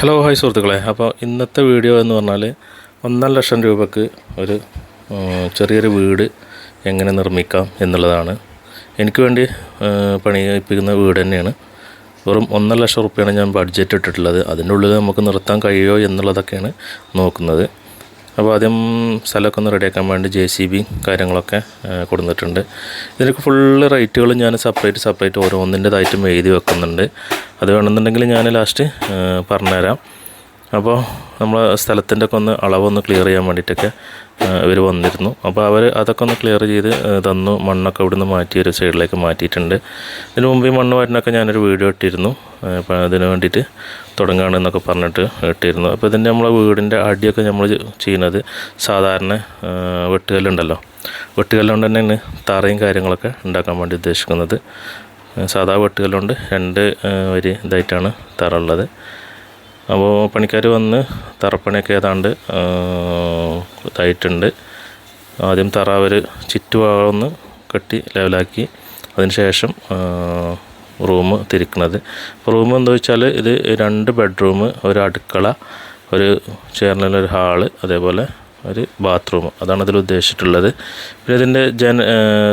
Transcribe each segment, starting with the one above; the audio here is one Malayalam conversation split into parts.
ഹലോ ഹായ് സുഹൃത്തുക്കളെ. അപ്പോൾ ഇന്നത്തെ വീഡിയോ എന്ന് പറഞ്ഞാൽ ഒന്നര ലക്ഷം രൂപക്ക് ഒരു ചെറിയൊരു വീട് എങ്ങനെ നിർമ്മിക്കാം എന്നുള്ളതാണ്. എനിക്ക് വേണ്ടി പണിയിപ്പിക്കുന്ന വീട് തന്നെയാണ്. വെറും ഒന്നര ലക്ഷം റുപ്യാണ് ഞാൻ ബഡ്ജറ്റ് ഇട്ടിട്ടുള്ളത്. അതിന്റെ ഉള്ളിൽ നമുക്ക് നിർത്താൻ കഴിയുമോ എന്നുള്ളതൊക്കെയാണ് നോക്കുന്നത്. അപ്പോൾ ആദ്യം സ്ഥലമൊക്കെ ഒന്ന് റെഡിയാക്കാൻ വേണ്ടി ജെ സി ബി കാര്യങ്ങളൊക്കെ കൊടുത്തിട്ടുണ്ട്. ഇതിനൊക്കെ ഫുള്ള് റേറ്റുകൾ ഞാൻ സെപ്പറേറ്റ് സെപ്പറേറ്റ് ഓരോന്നിന്റെതായിട്ടും എഴുതി വെക്കുന്നുണ്ട്. അത് വേണമെന്നുണ്ടെങ്കിൽ ഞാൻ ലാസ്റ്റ് പറഞ്ഞുതരാം. അപ്പോൾ നമ്മൾ സ്ഥലത്തിന്റെ ഒക്കെ ഒന്ന് അളവൊന്ന് ക്ലിയർ ചെയ്യാൻ വേണ്ടിയിട്ടൊക്കെ ഇവർ വന്നിരുന്നു. അപ്പോൾ അവർ അതൊക്കെ ഒന്ന് ക്ലിയർ ചെയ്ത് തന്നു. മണ്ണൊക്കെ ഇവിടുന്ന് മാറ്റി ഒരു സൈഡിലേക്ക് മാറ്റിയിട്ടുണ്ട്. ഇതിന് മുമ്പ് ഈ മണ്ണ് മാറ്റിനൊക്കെ ഞാനൊരു വീഡിയോ ഇട്ടിരുന്നു. അപ്പോൾ അതിന് വേണ്ടിയിട്ട് തുടങ്ങുകയാണെന്നൊക്കെ പറഞ്ഞിട്ട് ഇട്ടിരുന്നു. അപ്പോൾ ഇതിന്റെ നമ്മളെ വീടിന്റെ അടിയൊക്കെ നമ്മൾ ചെയ്യുന്നത് സാധാരണ വെട്ടുകല്ലുണ്ടല്ലോ. വെട്ടുകല്ലുകൊണ്ട് തന്നെയാണ് തറയും കാര്യങ്ങളൊക്കെ ഉണ്ടാക്കാൻ വേണ്ടി ഉദ്ദേശിക്കുന്നത്. സാധാ വെട്ടുകല്ലുകൊണ്ട് രണ്ട് വരി ഇതായിട്ടാണ് തറ ഉള്ളത് അപ്പോൾ പണിക്കാർ വന്ന് തറപ്പണിയൊക്കെ ഏതാണ്ട് ഇതായിട്ടുണ്ട്. ആദ്യം തറ അവർ ചുറ്റുപാടൊന്ന് കെട്ടി ലെവലാക്കി അതിന് ശേഷം റൂം തിരിക്കുന്നത് റൂം എന്താ വെച്ചാൽ ഇത് രണ്ട് ബെഡ്റൂം ഒരു അടുക്കള ഒരു ചേർന്നൊരു ഹാൾ അതേപോലെ ഒരു ബാത്റൂം അതാണ് അതിൽ ഉദ്ദേശിച്ചിട്ടുള്ളത്. പിന്നെ ഇതിന്റെ ജൻ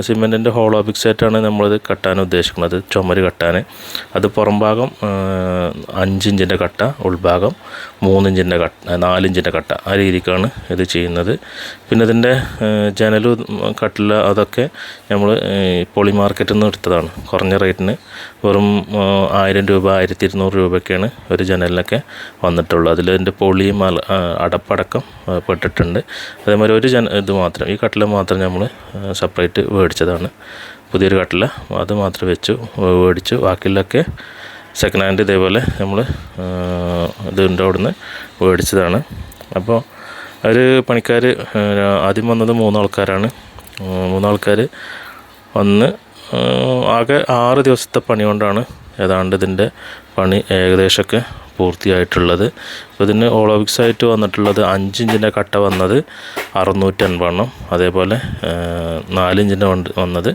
സിമെന്റിന്റെ ഹോളോ ബിക്സായിട്ടാണ് നമ്മളിത് കട്ടാൻ ഉദ്ദേശിക്കുന്നത്. ചുമര് കട്ടാൻ. അത് പുറം ഭാഗം അഞ്ചിഞ്ചിന്റെ കട്ട ഉൾഭാഗം മൂന്നിഞ്ചിന്റെ കട്ട നാലിഞ്ചിന്റെ കട്ട. ആ രീതിക്കാണ് ഇത് ചെയ്യുന്നത്. പിന്നെ ഇതിന്റെ ജനലും കട്ടില അതൊക്കെ നമ്മൾ പോളി മാർക്കറ്റിൽ നിന്ന് എടുത്തതാണ്. കുറഞ്ഞ റേറ്റിന് വെറും ആയിരം രൂപ ആയിരത്തി ഇരുന്നൂറ് രൂപയൊക്കെയാണ് ഒരു ജനലിനൊക്കെ വന്നിട്ടുള്ളൂ അതിൽ ഇതിന്റെ പൊളിയും അടപ്പടക്കം പെട്ടിട്ടുണ്ട്. അതേമാതിരി ഒരു ജന ഇത് മാത്രം ഈ കട്ടില മാത്രം നമ്മൾ സെപ്പറേറ്റ് മേടിച്ചതാണ് പുതിയൊരു കട്ടില അത് മാത്രം വെച്ചു മേടിച്ചു ബാക്കിയുള്ളൊക്കെ സെക്കൻഡ് ഹാൻഡ് ഇതേപോലെ നമ്മൾ ഇതിന്റെ അവിടുന്ന് മേടിച്ചതാണ് അപ്പോൾ ഒരു പണിക്കാർ ആദ്യം വന്നത് മൂന്നാൾക്കാരാണ്. മൂന്നാൾക്കാർ വന്ന് ആകെ ആറ് ദിവസത്തെ പണി കൊണ്ടാണ് ഏതാണ്ട് ഇതിന്റെ പണി ഏകദേശമൊക്കെ പൂർത്തിയായിട്ടുള്ളത്. അപ്പോൾ ഇതിന് ഓളോവിക്സ് ആയിട്ട് വന്നിട്ടുള്ളത് അഞ്ചിഞ്ചിന്റെ കട്ട വന്നത് അറുന്നൂറ്റി അൻപതെണ്ണം അതേപോലെ നാലിഞ്ചിന്റെ വണ്ട് വന്നത്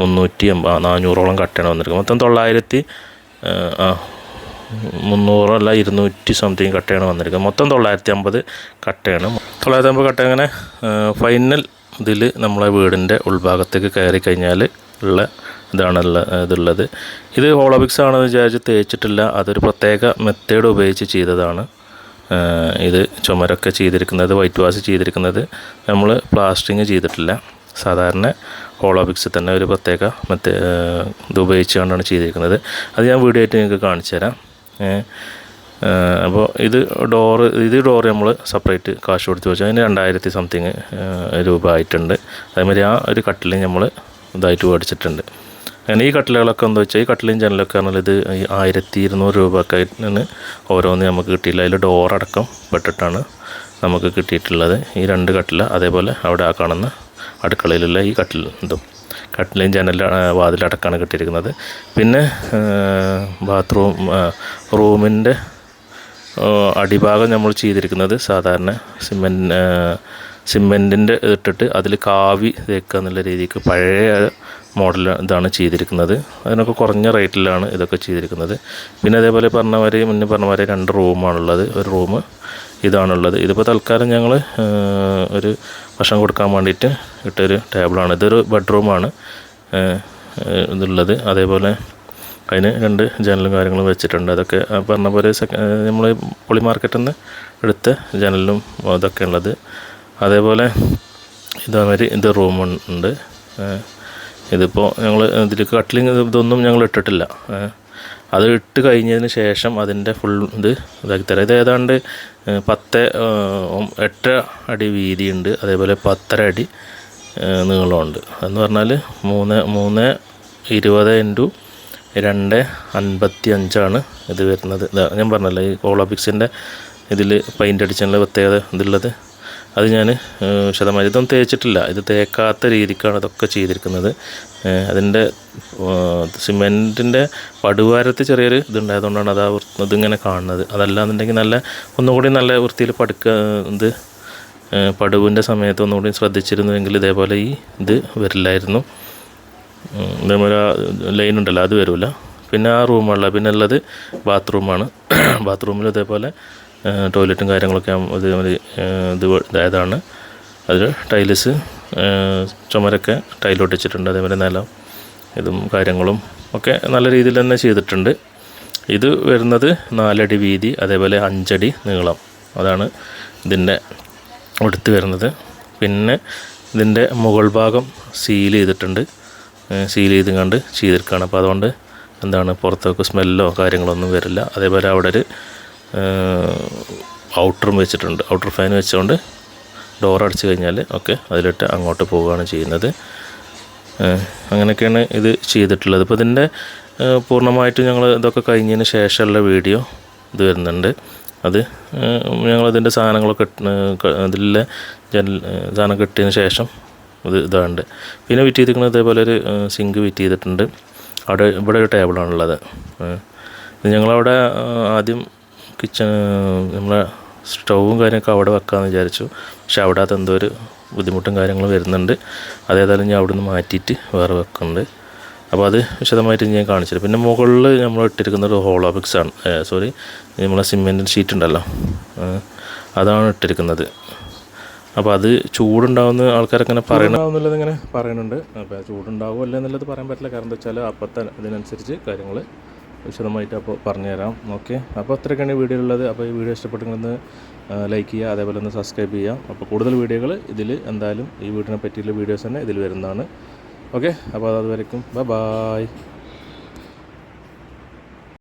മുന്നൂറ്റി എൺപത് നാനൂറോളം കട്ടയാണ് വന്നിരിക്കുന്നത്. മൊത്തം തൊള്ളായിരത്തി മുന്നൂറല്ല ഇരുന്നൂറ്റി സംതിങ് കട്ടയാണ് വന്നിരിക്കുന്നത്. മൊത്തം തൊള്ളായിരത്തി അമ്പത് കട്ടയാണ്. തൊള്ളായിരത്തി അമ്പത് കട്ട അങ്ങനെ ഫൈനൽ ഇതിൽ നമ്മളെ വീടിന്റെ ഉൾഭാഗത്തേക്ക് കയറി കഴിഞ്ഞാൽ ഉള്ള ഇതാണുള്ള ഇതുള്ളത്. ഇത് ഹോളോബിക്സ് ആണെന്ന് വിചാരിച്ച് തേച്ചിട്ടില്ല. അതൊരു പ്രത്യേക മെത്തേഡ് ഉപയോഗിച്ച് ചെയ്തതാണ്. ഇത് ചുമരൊക്കെ ചെയ്തിരിക്കുന്നത് വൈറ്റ് വാഷ് ചെയ്തിരിക്കുന്നത് നമ്മൾ പ്ലാസ്റ്റിങ് ചെയ്തിട്ടില്ല. സാധാരണ ഹോളോബിക്സ് തന്നെ ഒരു പ്രത്യേക മെത്തേ ഇത് ഉപയോഗിച്ചുകൊണ്ടാണ് ചെയ്തിരിക്കുന്നത്. അത് ഞാൻ വീഡിയോ ആയിട്ട് നിങ്ങൾക്ക് കാണിച്ചു തരാം. അപ്പോൾ ഇത് ഡോറ് ഇത് ഡോറ് നമ്മൾ സെപ്പറേറ്റ് കാശ് കൊടുത്ത് വെച്ചാൽ അതിന് രണ്ടായിരത്തി സംതിങ് രൂപ ആയിട്ടുണ്ട്. അതേമാതിരി ആ ഒരു കട്ടിൽ നമ്മൾ ഇതായിട്ട് മേടിച്ചിട്ടുണ്ട് അങ്ങനെ ഈ കട്ടിലുകളൊക്കെ എന്താ വെച്ചാൽ ഈ കട്ടിലും ജനലൊക്കെ പറഞ്ഞാൽ ഇത് ആയിരത്തി ഇരുന്നൂറ് രൂപ ഒക്കെ ആയിട്ടാണ് ഓരോന്ന് നമുക്ക് കിട്ടിയില്ല അതിൽ ഡോറടക്കം പെട്ടിട്ടാണ് നമുക്ക് കിട്ടിയിട്ടുള്ളത്. ഈ രണ്ട് കട്ടില അതേപോലെ അവിടെ ആ കാണുന്ന അടുക്കളയിലുള്ള ഈ കട്ടിൽ ഇതും. കട്ടിലും ജനൽ വാതിലടക്കമാണ് കിട്ടിയിരിക്കുന്നത്. പിന്നെ ബാത്റൂം റൂമിന്റെ അടിഭാഗം നമ്മൾ ചെയ്തിരിക്കുന്നത് സാധാരണ സിമെന്റ് സിമെന്റിന്റെ ഇട്ടിട്ട് അതിൽ കാവി തേക്കുക എന്നുള്ള രീതിക്ക് പഴയ മോഡൽ ഇതാണ് ചെയ്തിരിക്കുന്നത്. അതിനൊക്കെ കുറഞ്ഞ റേറ്റിലാണ് ഇതൊക്കെ ചെയ്തിരിക്കുന്നത്. പിന്നെ അതേപോലെ പറഞ്ഞ മാതിരി മുന്നേ പറഞ്ഞ രണ്ട് റൂമാണുള്ളത് ഒരു റൂം ഇതാണുള്ളത്. ഇതിപ്പോൾ തൽക്കാലം ഞങ്ങൾ ഒരു ഭക്ഷണം കൊടുക്കാൻ വേണ്ടിയിട്ട് ഇട്ടൊരു ടേബിളാണ്. ഇതൊരു ബെഡ്റൂമാണ് ഇതുള്ളത്. അതേപോലെ അതിന് രണ്ട് ജനലും കാര്യങ്ങളും വെച്ചിട്ടുണ്ട്. അതൊക്കെ പറഞ്ഞ പോലെ നമ്മൾ പൊളി മാർക്കറ്റിൽ നിന്ന് എടുത്ത ജനലും അതൊക്കെ ഉള്ളത്. അതേപോലെ ഇതേമാതിരി ഇത് ഉണ്ട്. ഇതിപ്പോൾ ഞങ്ങൾ ഇതിൽ കട്ടിലിങ് ഇതൊന്നും ഞങ്ങൾ ഇട്ടിട്ടില്ല. അത് ഇട്ട് കഴിഞ്ഞതിന് ശേഷം അതിന്റെ ഫുൾ ഇത് ഇതാക്കി തരാം. ഇത് ഏതാണ്ട് പത്ത് എട്ട് അടി വീതിയുണ്ട്. അതേപോലെ പത്തര അടി നീളമുണ്ട്. എന്ന് പറഞ്ഞാൽ മൂന്ന് മൂന്ന് ഇരുപത് ഇന്റു രണ്ട് അൻപത്തി അഞ്ചാണ് ഇത് വരുന്നത്. ഞാൻ പറഞ്ഞല്ലോ ഈ ഓളോപിക്സിന്റെ ഇതിൽ പെയിന്റ് അടിച്ചുള്ള പ്രത്യേകത ഇതുള്ളത് അത് ഞാൻ ശതമാനം ഇതൊന്നും തേച്ചിട്ടില്ല. ഇത് തേക്കാത്ത രീതിക്കാണ് ഇതൊക്കെ ചെയ്തിരിക്കുന്നത്. അതിന്റെ സിമെന്റിന്റെ പടുവാരത്ത് ചെറിയൊരു ഇതുണ്ടായതുകൊണ്ടാണ് അത് ആ ഇതിങ്ങനെ കാണുന്നത്. അതല്ലാന്നുണ്ടെങ്കിൽ നല്ല ഒന്നുകൂടി നല്ല വൃത്തിയിൽ പടുക്ക ഇത് പടുവിന്റെ സമയത്ത് ഒന്നുകൂടി ശ്രദ്ധിച്ചിരുന്നുവെങ്കിൽ ഇതേപോലെ ഈ ഇത് വരില്ലായിരുന്നു. ഇതേപോലെ ലൈൻ ഉണ്ടല്ലോ അത് വരില്ല പിന്നെ ആ റൂമുള്ള പിന്നെ ഉള്ളത് ബാത്റൂമാണ്. ബാത്റൂമിൽ ഇതേപോലെ ടോയ്ലറ്റും കാര്യങ്ങളൊക്കെ അത് ഇത് ഇത് ഇതായതാണ്. അതിൽ ടൈൽസ് ചുമരൊക്കെ ടൈൽ വെച്ചിട്ടുണ്ട് അതേപോലെ നിലം ഇതും കാര്യങ്ങളും ഒക്കെ നല്ല രീതിയിൽ തന്നെ ചെയ്തിട്ടുണ്ട്. ഇത് വരുന്നത് നാലടി വീതി അതേപോലെ അഞ്ചടി നീളം. അതാണ് ഇതിന്റെ എടുത്ത് വരുന്നത്. പിന്നെ ഇതിന്റെ മുകൾ ഭാഗം സീൽ ചെയ്തിട്ടുണ്ട്. സീൽ ചെയ്ത് കണ്ട് ചെയ്തിരിക്കുകയാണ്. അപ്പോൾ അതുകൊണ്ട് എന്താണ് പുറത്തേക്ക് സ്മെല്ലോ കാര്യങ്ങളൊന്നും വരില്ല. അതേപോലെ അവിടെ ഒരു ഔട്ടറും വെച്ചിട്ടുണ്ട്. ഔട്ടർ ഫാൻ വെച്ചുകൊണ്ട് ഡോർ അടച്ചു കഴിഞ്ഞാൽ ഒക്കെ അതിലിട്ട് അങ്ങോട്ട് പോവുകയാണ് ചെയ്യുന്നത്. അങ്ങനെയൊക്കെയാണ് ഇത് ചെയ്തിട്ടുള്ളത്. ഇപ്പോൾ ഇതിന്റെ പൂർണമായിട്ട് ഞങ്ങൾ ഇതൊക്കെ കഴിഞ്ഞതിന് ശേഷമുള്ള വീഡിയോ ഇത് വരുന്നുണ്ട്. അത് ഞങ്ങളതിന്റെ സാധനങ്ങളൊക്കെ അതിലെ ജനൽ സാധനം കെട്ടിയതിന് ശേഷം ഇത് ഇതാണ്ട്. പിന്നെ വിറ്റ് ചെയ്തിരിക്കുന്നത് ഇതേപോലെ ഒരു സിങ്ക് വിറ്റ് ചെയ്തിട്ടുണ്ട്. അവിടെ ഇവിടെ ഒരു ടേബിളാണുള്ളത്. ഇത് ഞങ്ങളവിടെ ആദ്യം കിച്ചൺ നമ്മളെ സ്റ്റൗവും കാര്യമൊക്കെ അവിടെ വെക്കാമെന്ന് വിചാരിച്ചു. പക്ഷെ അവിടെ അത് എന്തോ ഒരു ബുദ്ധിമുട്ടും കാര്യങ്ങളും വരുന്നുണ്ട്. അതേതായാലും ഞാൻ അവിടെ നിന്ന് മാറ്റിയിട്ട് വേറെ വെക്കുന്നുണ്ട്. അപ്പോൾ അത് വിശദമായിട്ട് ഞാൻ കാണിച്ചില്ല പിന്നെ മുകളിൽ നമ്മൾ ഇട്ടിരിക്കുന്നത് ഹോളോബിക്സ് ആണ്. സോറി നമ്മളെ സിമെന്റിന്റെ ഷീറ്റ് ഉണ്ടല്ലോ. അതാണ് ഇട്ടിരിക്കുന്നത്. അപ്പോൾ അത് ചൂടുണ്ടാവുന്ന ആൾക്കാരൊക്കെ ഇങ്ങനെ പറയണമെന്നുള്ളത് ഇങ്ങനെ പറയുന്നുണ്ട്. അപ്പോൾ ചൂടുണ്ടാവുമല്ലോ എന്നുള്ളത് പറയാൻ പറ്റില്ല. കാരണം എന്താ വെച്ചാൽ അപ്പം അതിനനുസരിച്ച് കാര്യങ്ങൾ വിശദമായിട്ട് അപ്പോൾ പറഞ്ഞുതരാം. ഓക്കെ. അപ്പോൾ അത്രയൊക്കെയാണ് വീഡിയോ ഉള്ളത് അപ്പോൾ ഈ വീഡിയോ ഇഷ്ടപ്പെട്ടെങ്കിൽ ലൈക്ക് ചെയ്യുക അതേപോലെ ഒന്ന് സബ്സ്ക്രൈബ് ചെയ്യുക. അപ്പോൾ കൂടുതൽ വീഡിയോകൾ ഇതിൽ എന്തായാലും ഈ വീടിനെ പറ്റിയുള്ള വീഡിയോസ് തന്നെ ഇതിൽ വരുന്നതാണ്. ഓക്കെ. അപ്പോൾ അതുവരേക്കും. Bye bye